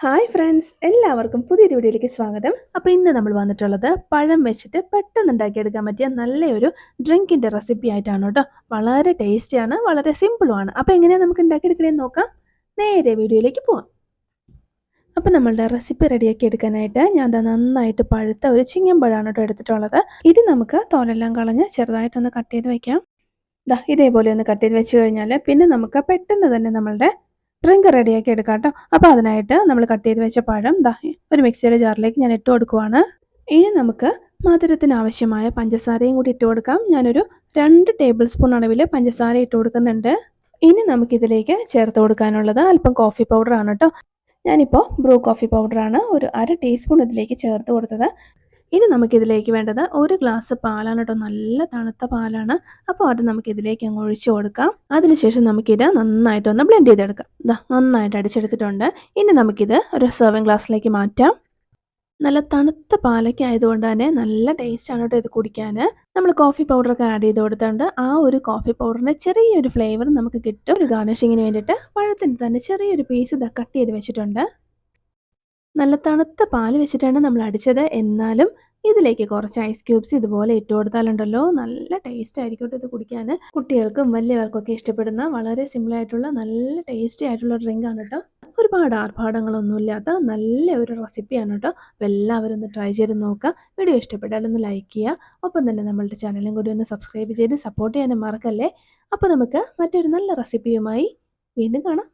Hi friends എല്ലാവർക്കും പുതിയൊരു വീഡിയോയിലേക്ക് സ്വാഗതം. അപ്പോൾ ഇന്ന് നമ്മൾ വന്നിട്ടുള്ളത് പഴം വെച്ചിട്ട് പെട്ടെന്ന് ഉണ്ടാക്കിയെടുക്കാൻ പറ്റിയ നല്ലൊരു ഡ്രിങ്കിന്റെ റെസിപ്പി ആയിട്ടാണ് കേട്ടോ. വളരെ ടേസ്റ്റിയാണ് വളരെ സിമ്പിളുമാണ് അപ്പോൾ എങ്ങനെയാണ് നമുക്ക് ഉണ്ടാക്കിയെടുക്കണേന്ന് നോക്കാം. നേരെ വീഡിയോയിലേക്ക് പോവാം. അപ്പോൾ നമ്മളുടെ റെസിപ്പി റെഡിയാക്കി എടുക്കാനായിട്ട് ഞാൻ നന്നായിട്ട് പഴുത്ത ഒരു ചിങ്ങമ്പഴമാണ് കേട്ടോ എടുത്തിട്ടുള്ളത്. ഇത് നമുക്ക് തോലെല്ലാം കളഞ്ഞ് ചെറുതായിട്ടൊന്ന് കട്ട് ചെയ്ത് വയ്ക്കാം ഇതേപോലെ ഒന്ന് കട്ട് ചെയ്ത് വെച്ച് കഴിഞ്ഞാൽ പിന്നെ നമുക്ക് പെട്ടെന്ന് തന്നെ നമ്മളുടെ ഡ്രിങ്ക് റെഡിയാക്കി എടുക്കാം കേട്ടോ അപ്പോൾ അതിനായിട്ട് നമ്മൾ കട്ട് ചെയ്ത് വെച്ച പഴം ദാ ഒരു മിക്സിയുടെ ജാറിലേക്ക് ഞാൻ ഇട്ട് കൊടുക്കുവാണ്. ഇനി നമുക്ക് മധുരത്തിന് ആവശ്യമായ പഞ്ചസാരയും കൂടി ഇട്ട് കൊടുക്കാം. ഞാനൊരു രണ്ട് ടേബിൾ സ്പൂൺ അളവിൽ പഞ്ചസാര ഇട്ട് കൊടുക്കുന്നുണ്ട്. ഇനി നമുക്കിതിലേക്ക് ചേർത്ത് കൊടുക്കാനുള്ളത് അല്പം കോഫി പൗഡറാണ് കേട്ടോ ഞാനിപ്പോൾ ബ്രൂ കോഫി പൗഡറാണ് ഒരു അര ടീസ്പൂൺ ഇതിലേക്ക് ചേർത്ത് കൊടുത്തത്. ഇനി നമുക്കിതിലേക്ക് വേണ്ടത് ഒരു ഗ്ലാസ് പാലാണ് കേട്ടോ നല്ല തണുത്ത പാലാണ്. അപ്പോൾ അത് നമുക്ക് ഇതിലേക്ക് അങ്ങ് ഒഴിച്ചു കൊടുക്കാം. അതിനുശേഷം നമുക്കിത് നന്നായിട്ടൊന്ന് ബ്ലെൻഡ് ചെയ്തെടുക്കാം. ഇതാ നന്നായിട്ട് അടിച്ചെടുത്തിട്ടുണ്ട്. ഇനി നമുക്കിത് ഒരു സെർവിങ് ഗ്ലാസ്സിലേക്ക് മാറ്റാം. നല്ല തണുത്ത പാലൊക്കെ ആയതുകൊണ്ട് തന്നെ നല്ല ടേസ്റ്റാണ് കേട്ടോ ഇത് കുടിക്കാൻ നമ്മൾ കോഫി പൗഡറൊക്കെ ആഡ് ചെയ്ത് കൊടുത്തുകൊണ്ട് ആ ഒരു കോഫി പൗഡറിന്റെ ചെറിയൊരു ഫ്ലേവർ നമുക്ക് കിട്ടും. ഒരു ഗാർണിഷിങ്ങിന് വേണ്ടിയിട്ട് പഴത്തിന്റെ തന്നെ ചെറിയൊരു പീസ് ഇതാ കട്ട് ചെയ്ത് വെച്ചിട്ടുണ്ട്. നല്ല തണുത്ത പാൽ വെച്ചിട്ടാണ് നമ്മൾ അടിച്ചത്. എന്നാലും ഇതിലേക്ക് കുറച്ച് ഐസ് ക്യൂബ്സ് ഇതുപോലെ ഇട്ട് കൊടുത്താലുണ്ടല്ലോ. നല്ല ടേസ്റ്റ് ആയിരിക്കും ഇത് കുടിക്കാൻ. കുട്ടികൾക്കും വലിയവർക്കൊക്കെ ഇഷ്ടപ്പെടുന്ന വളരെ സിമ്പിളായിട്ടുള്ള നല്ല ടേസ്റ്റി ആയിട്ടുള്ള ഡ്രിങ്ക് ആണ് കേട്ടോ. ഒരുപാട് ആർഭാടങ്ങളൊന്നുമില്ലാത്ത നല്ല ഒരു റെസിപ്പിയാണ് കേട്ടോ. അപ്പോൾ എല്ലാവരും ഒന്ന് ട്രൈ ചെയ്ത് നോക്കുക. വീഡിയോ ഇഷ്ടപ്പെട്ടാൽ ഒന്ന് ലൈക്ക് ചെയ്യുക. ഒപ്പം തന്നെ നമ്മളുടെ ചാനലും കൂടി ഒന്ന് സബ്സ്ക്രൈബ് ചെയ്ത് സപ്പോർട്ട് ചെയ്യാനും മറക്കല്ലേ. അപ്പോൾ നമുക്ക് മറ്റൊരു നല്ല റെസിപ്പിയുമായി വീണ്ടും കാണാം.